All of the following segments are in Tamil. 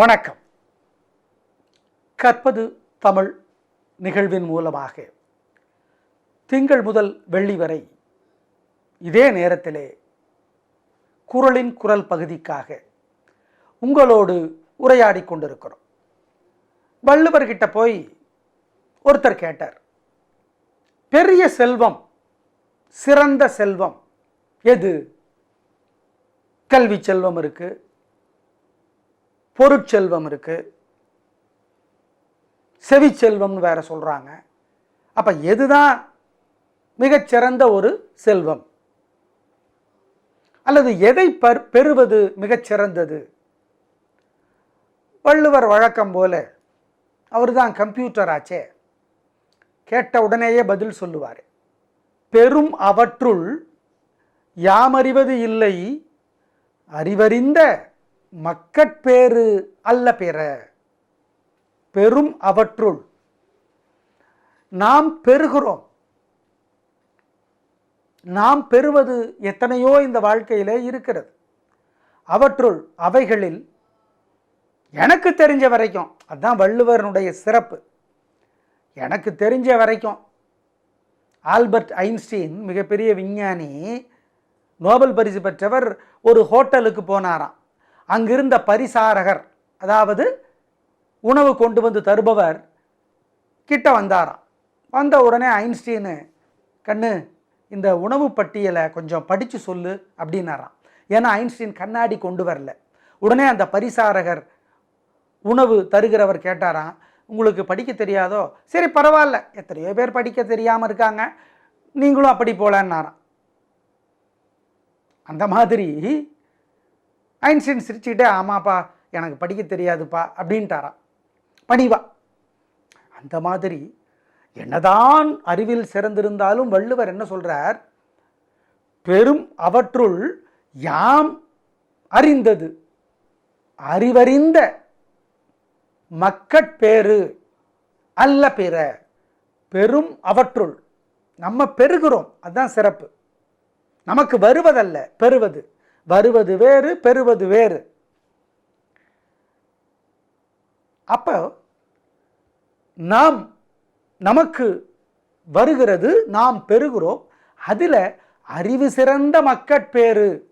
வணக்கம். கற்பது தமிழ் நிகழ்வின் மூலமாக. திங்கள் முதல் வெள்ளி வரை இதே நேரத்திலே குரலின் குரல் பகுதிக்காக உங்களோடு உரையாடி கொண்டிருக்கிறோம். வள்ளுவர்கிட்ட போய் ஒருத்தர் கேட்டார் பெரிய செல்வம் சிறந்த செல்வம் எது? கல்வி செல்வம் இருக்கு பொருட்செல்வம் இருக்கு. செவிச்செல்வம்னு வேற சொல்கிறாங்க அப்போ எதுதான் மிகச்சிறந்த ஒரு செல்வம்? அல்லது எதை பர் பெறுவது மிகச்சிறந்தது வள்ளுவர் வழக்கம் போல அவர் தான் கம்ப்யூட்டர் ஆச்சே. கேட்ட உடனேயே பதில் சொல்லுவார். பெரும் அவற்றுள் யாமறிவது இல்லை அறிவறிந்த மக்கட்பேறு அல்ல பிற பெரும் அவற்றுள். நாம் பெறுகிறோம். நாம் பெறுவது எத்தனையோ இந்த வாழ்க்கையிலே இருக்கிறது. அவற்றுள் அவைகளில் எனக்கு தெரிஞ்ச வரைக்கும் அதுதான் வள்ளுவரனுடைய சிறப்பு. எனக்கு தெரிஞ்ச வரைக்கும் ஆல்பர்ட் ஐன்ஸ்டீன் மிகப்பெரிய விஞ்ஞானி நோபல் பரிசு பெற்றவர் ஒரு ஹோட்டலுக்கு போனாராம். அங்கிருந்த பரிசாரகர் அதாவது உணவு கொண்டு வந்து தருபவர் கிட்ட வந்தாராம். வந்த உடனே ஐன்ஸ்டீனு கண்ணு இந்த உணவு பட்டியலை கொஞ்சம் படித்து சொல்லு அப்படின்னாராம். ஏன்னா ஐன்ஸ்டீன் கண்ணாடி கொண்டு வரல. உடனே அந்த பரிசாரகர் உணவு தருகிறவர் கேட்டாராம் உங்களுக்கு படிக்க தெரியாதோ? சரி பரவாயில்ல. எத்தனையோ பேர் படிக்க தெரியாமல் இருக்காங்க. நீங்களும் அப்படி போகலன்னாராம் அந்த மாதிரி ஐன்ஸ்டீன் சிரிச்சுக்கிட்டே ஆமாப்பா எனக்கு படிக்க தெரியாதுப்பா அப்படின்ட்டாராம். பணிவா அந்த மாதிரி என்னதான் அறிவில் சிறந்திருந்தாலும் வள்ளுவர் என்ன சொல்கிறார் பெரும் அவற்றுள் யாம் அறிந்தது அறிவறிந்த மக்கட்பேறு அல்ல பிற பெரும் அவற்றுள் நம்ம பெறுகிறோம். அதுதான் சிறப்பு. நமக்கு வருவதல்ல பெறுவது. வருவது வேறு பெறுவது வேறு. அப்போ நாம் நமக்கு வருகிறது நாம் பெறுகிறோம் அதில் அறிவு சிறந்த மக்கட்பேறு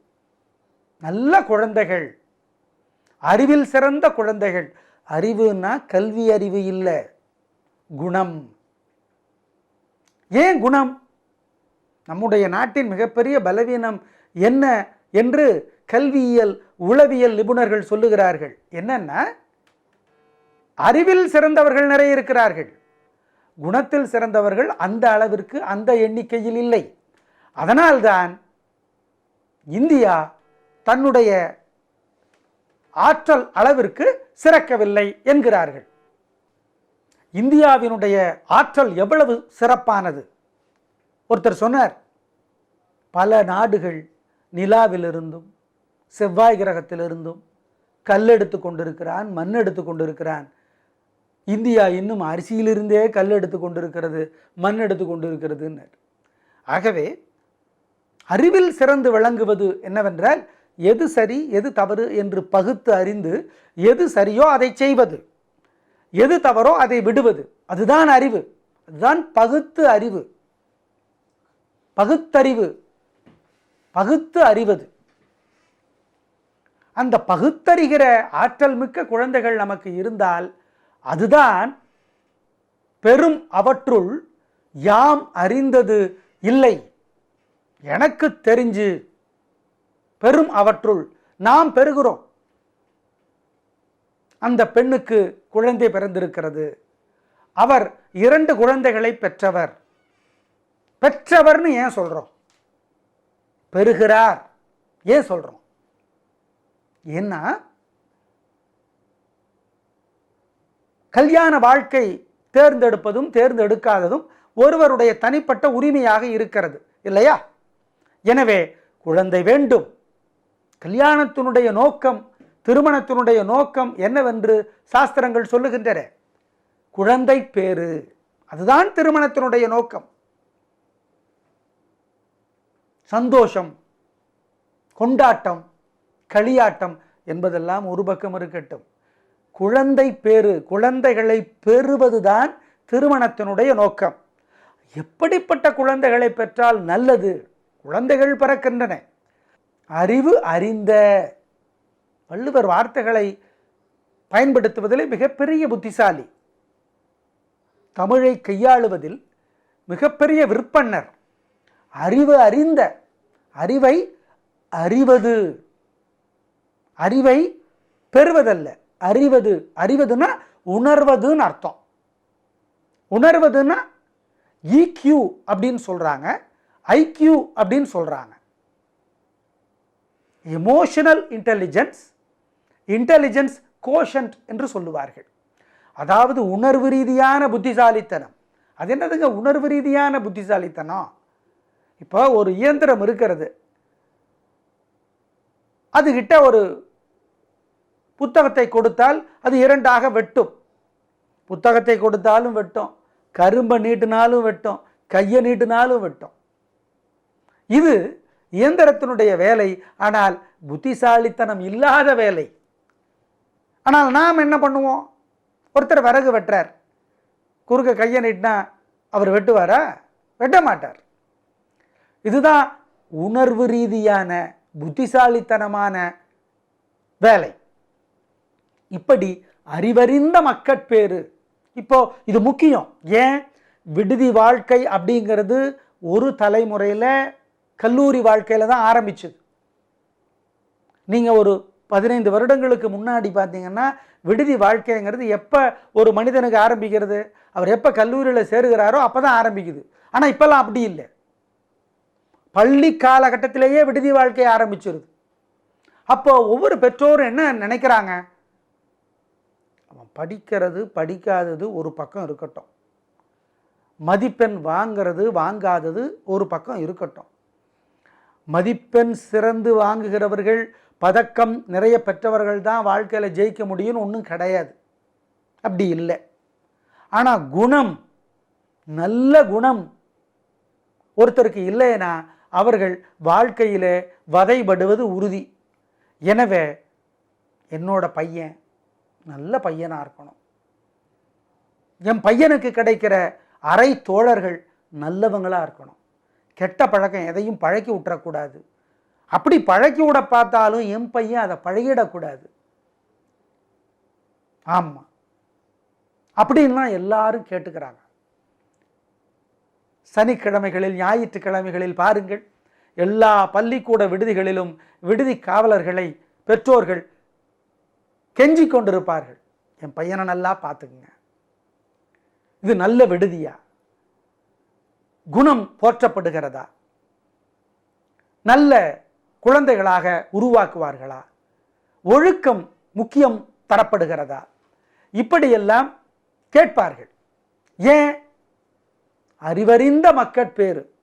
நல்ல குழந்தைகள். அறிவில் சிறந்த குழந்தைகள். அறிவுன்னா கல்வி அறிவு இல்லை. குணம். ஏன் குணம்? நம்முடைய நாட்டின் மிகப்பெரிய பலவீனம் என்ன? என்று கல்வியியல் உளவியல் நிபுணர்கள் சொல்லுகிறார்கள். என்னென்ன அறிவில் சிறந்தவர்கள் நிறைய இருக்கிறார்கள். குணத்தில் சிறந்தவர்கள் அந்த அளவிற்கு அந்த எண்ணிக்கையில் இல்லை. அதனால்தான் இந்தியா தன்னுடைய ஆற்றல் அளவிற்கு சிறக்கவில்லை என்கிறார்கள். இந்தியாவினுடைய ஆற்றல் எவ்வளவு சிறப்பானது? ஒருத்தர் சொன்னார் பல நாடுகள் நிலாவிலிருந்தும் செவ்வாய் கிரகத்திலிருந்தும் கல் எடுத்து கொண்டிருக்கிறான் மண் எடுத்து கொண்டிருக்கிறான். இந்தியா இன்னும் அரிசியிலிருந்தே கல் எடுத்து கொண்டிருக்கிறது மண் எடுத்து கொண்டிருக்கிறதுன்னு ஆகவே அறிவில் சிறந்து விளங்குவது என்னவென்றால் எது சரி எது தவறு என்று பகுத்து அறிந்து எது சரியோ அதை செய்வது. எது தவறோ அதை விடுவது. அதுதான் அறிவு. அதுதான் பகுத்து அறிவு. பகுத்தறிவு. பகுத்து அறிவது. அந்த பகுத்தறிகிற ஆற்றல் மிக்க குழந்தைகள் நமக்கு இருந்தால் அதுதான் பெரும் அவற்றுள் யாம் அறிந்தது இல்லை. எனக்கு தெரிஞ்சு பெரும் அவற்றுள் நாம் பெறுகிறோம். அந்த பெண்ணுக்கு குழந்தை பிறந்திருக்கிறது. அவர் இரண்டு குழந்தைகளை பெற்றவர். பெற்றவர்னு ஏன் சொல்கிறோம் பெறுகிறார். ஏன் சொல்கிறோம் ஏன்னா கல்யாண வாழ்க்கை தேர்ந்தெடுப்பதும் தேர்ந்தெடுக்காததும் ஒருவருடைய தனிப்பட்ட உரிமையாக இருக்கிறது. இல்லையா? எனவே குழந்தை வேண்டும். கல்யாணத்தினுடைய நோக்கம் திருமணத்தினுடைய நோக்கம் என்னவென்று சாஸ்திரங்கள் சொல்லுகின்றன. குழந்தை பேரு அதுதான் திருமணத்தினுடைய நோக்கம். சந்தோஷம் கொண்டாட்டம் களியாட்டம் என்பதெல்லாம் ஒரு பக்கம் இருக்கட்டும். குழந்தை பேறு குழந்தைகளை பெறுவதுதான் திருமணத்தினுடைய நோக்கம். எப்படிப்பட்ட குழந்தைகளை பெற்றால் நல்லது? குழந்தைகள் பிறக்கின்றன. அறிவு அறிந்த வள்ளுவர் வார்த்தைகளை பயன்படுத்துவதில் மிகப்பெரிய புத்திசாலி. தமிழை கையாளுவதில் மிகப்பெரிய விற்பன்னர். அறிவு அறிந்த அறிவை அறிவது. அறிவை பெறுவதல்ல அறிவது அறிவதுன்னா உணர்வதுன்னு அர்த்தம். உணர்வதுன்னா இக்யூ அப்படின்னு சொல்கிறாங்க ஐக்யூ அப்படின்னு சொல்கிறாங்க எமோஷனல் இன்டெலிஜென்ஸ் இன்டெலிஜென்ஸ் கோஷன்ட் என்று சொல்லுவார்கள். அதாவது உணர்வு ரீதியான புத்திசாலித்தனம். அது என்னதுங்க? உணர்வு ரீதியான புத்திசாலித்தனம். இப்போ ஒரு இயந்திரம் இருக்கிறது. அதுகிட்ட ஒரு புத்தகத்தை கொடுத்தால் அது இரண்டாக வெட்டும். புத்தகத்தை கொடுத்தாலும் வெட்டும். கரும்பை நீட்டினாலும் வெட்டும். கையை நீட்டினாலும் வெட்டும். இது இயந்திரத்தினுடைய வேலை. ஆனால் புத்திசாலித்தனம் இல்லாத வேலை. ஆனால் நாம் என்ன பண்ணுவோம்? ஒருத்தர் விறகு வெட்டுறார். குறுக்க கையை நீட்டினா அவர் வெட்டுவாரா? வெட்ட மாட்டார். இதுதான் உணர்வு ரீதியான புத்திசாலித்தனமான வேலை. இப்படி அறிவறிந்த மக்கட்பேறு. இப்போ இது முக்கியம். ஏன்? விடுதி வாழ்க்கை அப்படிங்கிறது ஒரு தலைமுறையில் கல்லூரி வாழ்க்கையில் தான் ஆரம்பிச்சது. நீங்கள் ஒரு பதினைந்து வருடங்களுக்கு முன்னாடி பார்த்தீங்கன்னா விடுதி வாழ்க்கைங்கிறது எப்போ ஒரு மனிதனுக்கு ஆரம்பிக்கிறது? அவர் எப்போ கல்லூரியில் சேருகிறாரோ அப்போ தான் ஆரம்பிக்குது. ஆனால் இப்போல்லாம் அப்படி இல்லை. பள்ளி காலகட்டத்திலேயே விடுதி வாழ்க்கையை ஆரம்பிச்சிருது. அப்போ ஒவ்வொரு பெற்றோரும் என்ன நினைக்கிறாங்க? அவன் படிக்கிறது படிக்காதது ஒரு பக்கம் இருக்கட்டும். மதிப்பெண் வாங்கிறது வாங்காதது ஒரு பக்கம் இருக்கட்டும். மதிப்பெண் சிறந்து வாங்குகிறவர்கள் பதக்கம் நிறைய பெற்றவர்கள் தான் வாழ்க்கையில் ஜெயிக்க முடியும்னு ஒன்றும் கிடையாது. அப்படி இல்லை. ஆனால் குணம் நல்ல குணம் ஒருத்தருக்கு இல்லைன்னா அவர்கள் வாழ்க்கையிலே வதைபடுவது உறுதி. எனவே என்னோட பையன் நல்ல பையனாக இருக்கணும். என் பையனுக்கு கிடைக்கிற அரை தோழர்கள் நல்லவங்களாக இருக்கணும். கெட்ட பழக்கம் எதையும் பழக்கி விட்டுறக்கூடாது. அப்படி பழக்கி விட பார்த்தாலும் என் பையன் அதை பழகிடக்கூடாது. ஆமாம் அப்படின்லாம் எல்லாரும் கேட்டுக்கிறாங்க. சனிக்கிழமைகளில் ஞாயிற்றுக்கிழமைகளில் பாருங்கள் எல்லா பள்ளிக்கூட விடுதிகளிலும் விடுதி காவலர்களை பெற்றோர்கள் கெஞ்சி கொண்டிருப்பார்கள். என் பையனை நல்லா பார்த்துக்குங்க. இது நல்ல விடுதியா? குணம் போற்றப்படுகிறதா? நல்ல குழந்தைகளாக உருவாக்குவார்களா? ஒழுக்கம் முக்கியம் தரப்படுகிறதா? இப்படியெல்லாம் கேட்பார்கள். ஏன் அறிவறிந்த மக்கட்பேறு.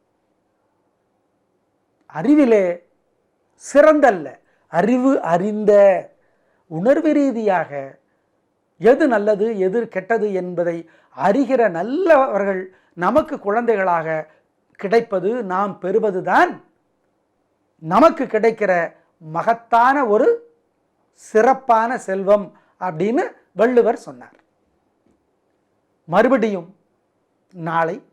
அறிவிலே சிறந்தல்ல. அறிவு அறிந்த உணர்வு ரீதியாக எது நல்லது எது கெட்டது என்பதை அறிகிற நல்லவர்கள் நமக்கு குழந்தைகளாக கிடைப்பது நாம் பெறுவதுதான் நமக்கு கிடைக்கிற மகத்தான ஒரு சிறப்பான செல்வம் அப்படின்னு வள்ளுவர் சொன்னார். மறுபடியும் நாளை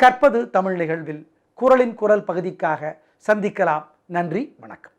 கற்பது தமிழ் நிகழ்வில் குரலின் குரல் பகுதிக்காக சந்திக்கலாம். நன்றி வணக்கம்.